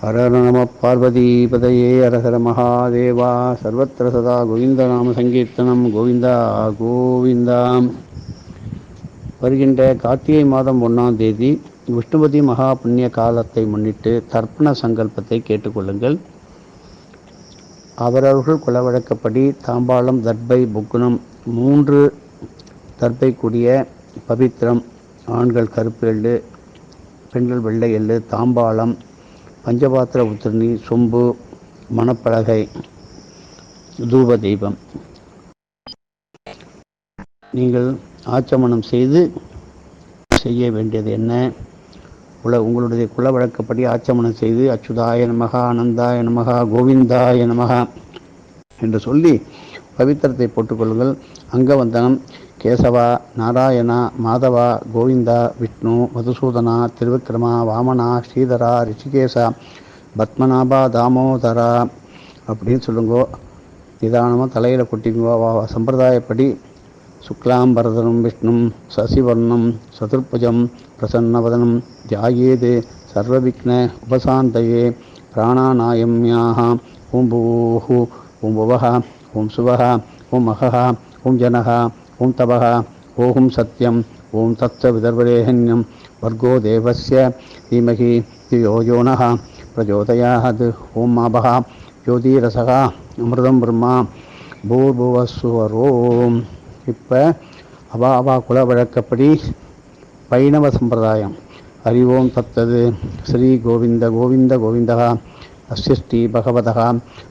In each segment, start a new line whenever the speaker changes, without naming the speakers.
ஹர நம பார்வதிபதையே ஹரஹர மகாதேவா சர்வத்திர சதா கோவிந்தநாம சங்கீர்த்தனம் கோவிந்தா கோவிந்தா வருகின்ற கார்த்திகை மாதம் ஒன்றாம் தேதி விஷ்ணுபதி மகா புண்ணிய காலத்தை முன்னிட்டு தர்ப்பண சங்கல்பத்தை கேட்டுக்கொள்ளுங்கள். அவரவர்கள் குலவழக்கப்படி தாம்பாளம் தர்பை புக்குணம் மூன்று தர்பை கூடிய பவித்திரம் ஆண்கள் கருப்பு எள்ளு பெண்கள் வெள்ளை எள்ளு தாம்பாளம் பஞ்சபாத்திர உத்திரணி சொம்பு மணப்பலகை தூப தெய்வம் நீங்கள் ஆச்சமனம் செய்து செய்ய வேண்டியது என்ன? உல உங்களுடைய குல வழக்கப்படி ஆச்சமனம் செய்து அச்சுதாய நமகா ஆனந்தாய நமகா கோவிந்தாய நமகா என்று சொல்லி பவித்திரத்தை போட்டுக்கொள்ளுங்கள். அங்கவந்தனம் கேசவா நாராயணா மாதவா கோவிந்தா விஷ்ணு மதுசூதனா திருவிக்ரமா வாமனா ஸ்ரீதரா ரிஷிகேசா பத்மநாபா தாமோதரா அப்படின்னு சொல்லுங்கோ. நிதானமாக தலையில் கொட்டிங்கோ வா- சம்பிரதாயப்படி சுக்லாம்பரதனம் விஷ்ணும் சசிவர்ணம் சதுர்புஜம் பிரசன்னவதனம் தியாயேது சர்வவிக்ன உபசாந்தயே பிராணாநாயம்யாக ஓம் ஓம்புவஹா. ஓம் புவः ஓம் சுவः ஓம் அகः ஓம் ஜனः ஓம் சத்யம் ஓம் தத்ச விதர்வரேஹன்யம் வர்கோ தேவஸ்ய தீமகி தியோ யோனः பிரச்சோதயாத் ஓம் ஆபः ஜோதிரசகா அமிர்தம் பிரம்மா பூர்புவசுவரோம் இப்போ அவா அவா குல வழக்கப்படி வைணவ சம்பிரதாயம். ஹரி தத்தது ஸ்ரீ கோவிந்த கோவிந்த கோவிந்தகா அஸ்ய ஸ்ரீ பகவதः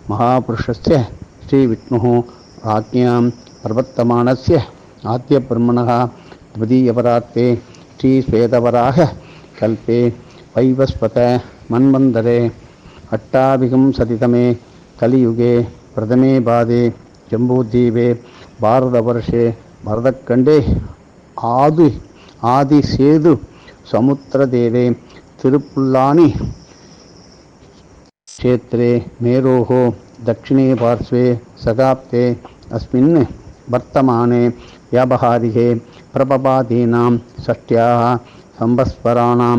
மகாபுருஷஸ்ய ஸ்ரீவிஷ்ணுः ஆக்ஞாம் பிரபத்தமானசிய ஆத்திய பிரம்மணா द्वितीयपरात्ते श्रीश्वेतवराह कल्पे वैवस्वत मन्वन्तरे अट्टाभिकंसतितमे कलियुगे प्रथमे बाधे जम्बूद्वीपे भारतवर्षे भरतखण्डे आदि आदिसेतु समुद्रदेवे तिरुपुल्लानि क्षेत्रे मेरोः दक्षिणे पार्श्वे शताब्दे अस्मिन् वर्तमाने व्यावहारिके प्रपपादीनां षष्ट्याः संवत्सराणां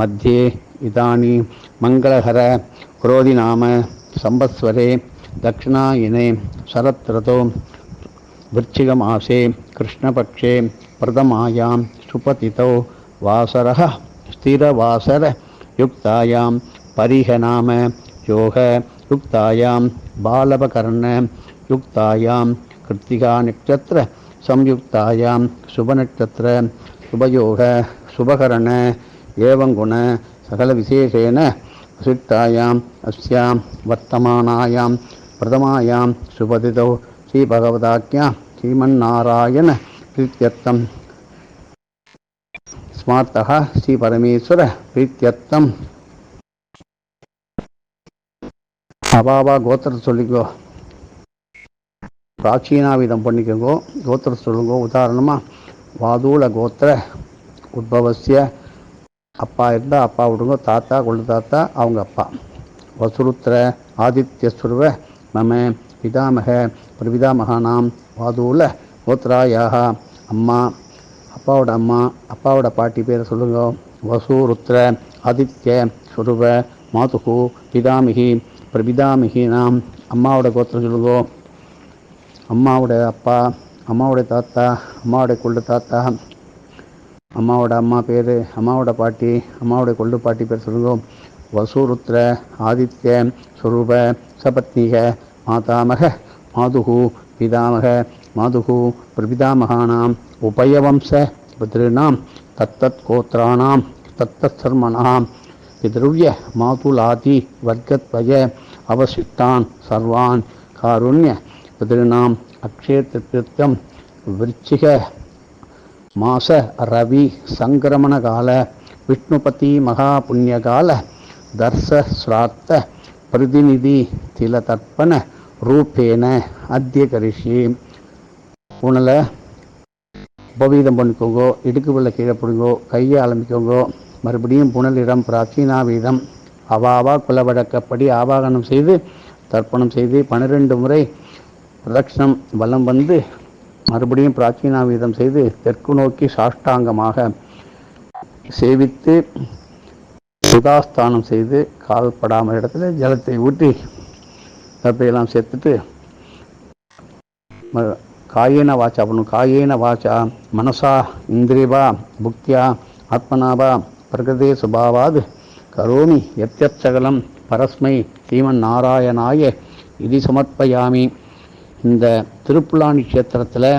मध्ये इदानीं मङ्गलहर क्रोधिनाम संवत्सरे दक्षिणायने शरत्रतो कृष्णपक्षे प्रथमायां सुपतितौ वासरः स्थिरवासरयुक्तायां परिहनाम युक्तायां बालवकर्ण युक्तायां कृत्तिकानक्षत्र संयुक्तायां शुभनक्षत्र शुभयोग शुभकरण एवं गुण सकलविशेषेण वसिष्ठायाम् अस्यां वर्तमानायां प्रथमायां सुपतितौ श्रीभगवताज्ञा श्रीमन्नारायण प्रीत्यर्थं स्मार्तः श्रीपरमेश्वर प्रीत्यर्थं அபாபா கோத்திரத்தை சொல்லிக்கோ. பிராச்சீனாவிதம் பண்ணிக்கோங்கோ. கோத்திரம் சொல்லுங்கோ. உதாரணமாக வாதூல கோத்திர உத்பவசிய அப்பா இருந்தால் அப்பா விடுங்க. தாத்தா கொள்ளு தாத்தா அவங்க அப்பா. வசுருத்திர ஆதித்யஸ்வருவ மம பிதாமக பிரபிதாமகானாம் வாதூல கோத்ராயாக அம்மா அப்பாவோட அம்மா அப்பாவோட பாட்டி பேரை சொல்லுங்க. வசூருத்ர ஆதித்ய சுருவ மாதுகு பிதாமிகி பிரபிதாமிகினாம். அம்மாவோட கோத்திரம் சொல்லுங்க அம்மாவோட அப்பா அம்மாவோட தாத்தா அம்மாவோட கொள்ளு தாத்தா அம்மாவோட அம்மா பேர் அம்மாவோட பாட்டி அம்மாவோட கொள்ளு பாட்டி பேர் சொல்லுங்க வசூருத்ர ஆதித்ய சுரூப சபத்னிக மாதாமக மாதுகு பிதாமக மாதுகு பிரபிதாமகானாம் உபயவம்ச பிதॄணாம் தத்தத் கோத்திராணாம் தத்தத் சர்மணாம் பிதருவ்ய மாதுலாதி வர்க்கத்வய அவசிஷ்டான் சர்வான் காருண்ய பிதॄணாம் அக்ஷேத்திருத்தம் விருச்சிக மாச ரவி சங்கிரமண கால விஷ்ணுபதி மகா புண்ணியகால தர்ச ஸ்ராத்த பிரதிநிதி தில தர்ப்பண ரூபேன அத்திய கரிஷி உணலை உபவீதம் பண்ணிக்கோங்கோ இடுக்கு பிள்ளை கீழே பிடிங்கோ கையை ஆரம்பிக்கோங்கோ மறுபடியும் புனலிடம் பிராச்சீனா வீதம். அவாவா குலவழக்கப்படி ஆவாகனம் செய்து தர்ப்பணம் செய்து பன்னிரெண்டு முறை பிரதட்சணம் வலம் வந்து மறுபடியும் பிராச்சீனா வீதம் செய்து தெற்கு நோக்கி சாஷ்டாங்கமாக சேவித்து சுதாஸ்தானம் செய்து கால் படாமல் இடத்துல ஜலத்தை ஊற்றி தப்பையெல்லாம் சேர்த்துட்டு காயேன வாச்சா பண்ணும் காயேன வாச்சா மனசா இந்திரிவா புக்தியா ஆத்மனாவா பிரகதே சுபாவாது. கரோமி எத்தியச்சகலம் பரஸ்மை ஸ்ரீமன் நாராயணாய இது சமர்ப்பயாமி. இந்த திருப்புலானி கஷேத்திரத்தில்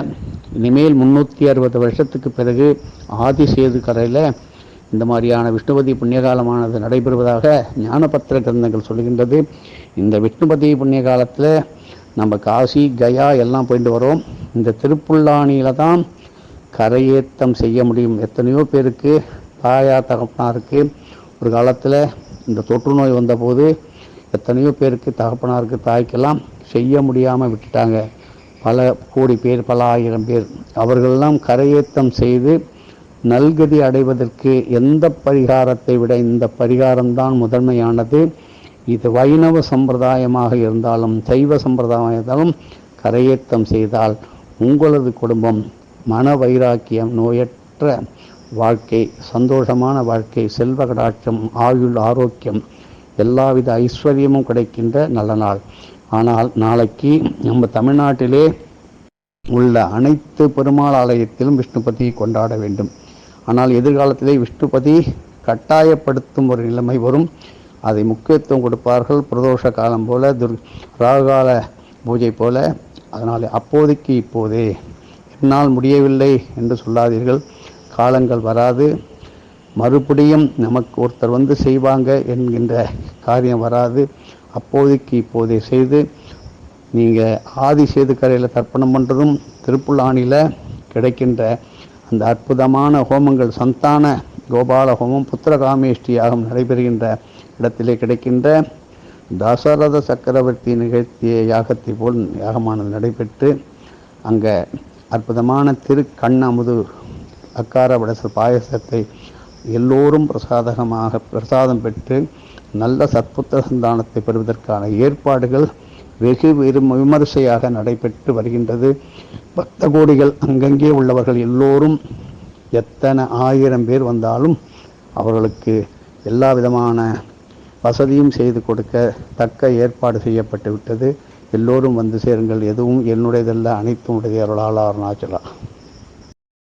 இனிமேல் முந்நூற்றி அறுபது வருஷத்துக்கு பிறகு ஆதிசேது கரையில் இந்த மாதிரியான விஷ்ணுபதி புண்ணியகாலமானது நடைபெறுவதாக ஞானபத்திர கிரந்தங்கள் சொல்கின்றது இந்த விஷ்ணுபதி புண்ணிய காலத்தில் நம்ம காசி கயா எல்லாம் போயிட்டு வரோம். இந்த திருப்புல்லானியில் தான் கரையேற்றம் செய்ய முடியும். எத்தனையோ பேருக்கு தாயா தகப்பனாருக்கு ஒரு காலத்தில் இந்த தொற்று நோய் வந்தபோது எத்தனையோ பேருக்கு தகப்பனாருக்கு தாய்க்கெல்லாம் செய்ய முடியாமல் விட்டுட்டாங்க. பல கோடி பேர் பல ஆயிரம் பேர். அவர்களெல்லாம் கரையேற்றம் செய்து நல்கதி அடைவதற்கு எந்த பரிகாரத்தை விட இந்த பரிகாரம்தான் முதன்மையானது. இது வைணவ சம்பிரதாயமாக இருந்தாலும் சைவ சம்பிரதாயம் இருந்தாலும் கரையேற்றம் செய்தால் உங்களது குடும்பம் மன வைராக்கியம் நோயற்ற வாழ்க்கை சந்தோஷமான வாழ்க்கை செல்வ கடாட்சம் ஆயுள் ஆரோக்கியம் எல்லாவித ஐஸ்வர்யமும் கிடைக்கின்ற நல்ல நாள். ஆனால் நாளைக்கு நம்ம தமிழ்நாட்டிலே உள்ள அனைத்து பெருமாள் ஆலயத்திலும் விஷ்ணுபதியை கொண்டாட வேண்டும். ஆனால் எதிர்காலத்திலே விஷ்ணுபதி கட்டாயப்படுத்தும் ஒரு நிலைமை வரும். அதை முக்கியத்துவம் கொடுப்பார்கள். பிரதோஷ காலம் போல துர் ராகுகால பூஜை போல. அதனால் அப்போதைக்கு இப்போதே. என்னால் முடியவில்லை என்று சொல்லாதீர்கள். காலங்கள் வராது. மறுபடியும் நமக்கு ஒருத்தர் வந்து செய்வாங்க என்கின்ற காரியம் வராது. அப்போதைக்கு இப்போதே செய்து நீங்கள் ஆதி சேதுக்கரையில் தர்ப்பணம் பண்ணுறதும் திருப்புல்லானியில் கிடைக்கின்ற அந்த அற்புதமான ஹோமங்கள் சந்தான கோபால ஹோமம் புத்திரகாமேஷ்டி யாகம் நடைபெறுகின்ற இடத்திலே கிடைக்கின்ற தசரத சக்கரவர்த்தி நிகழ்த்திய யாகத்தை போல் யாகமானது நடைபெற்று அங்கே அற்புதமான திரு கண்ணமுது அக்கார வடச பாயசத்தை எல்லோரும் பிரசாதகமாக பிரசாதம் பெற்று நல்ல சற்புத்த சந்தானத்தை பெறுவதற்கான ஏற்பாடுகள் வெகு விரும் விமரிசையாக நடைபெற்று வருகின்றது. பக்த கோடிகள் அங்கங்கே உள்ளவர்கள் எல்லோரும் எத்தனை ஆயிரம் பேர் வந்தாலும் அவர்களுக்கு எல்லா விதமான வசதியும் செய்து கொடுக்க தக்க ஏற்பாடு செய்யப்பட்டு விட்டது எல்லோரும் வந்து சேருங்கள். எதுவும் என்னுடையதல்ல அனைத்து உடைய அருளாளர் அருணாச்சலா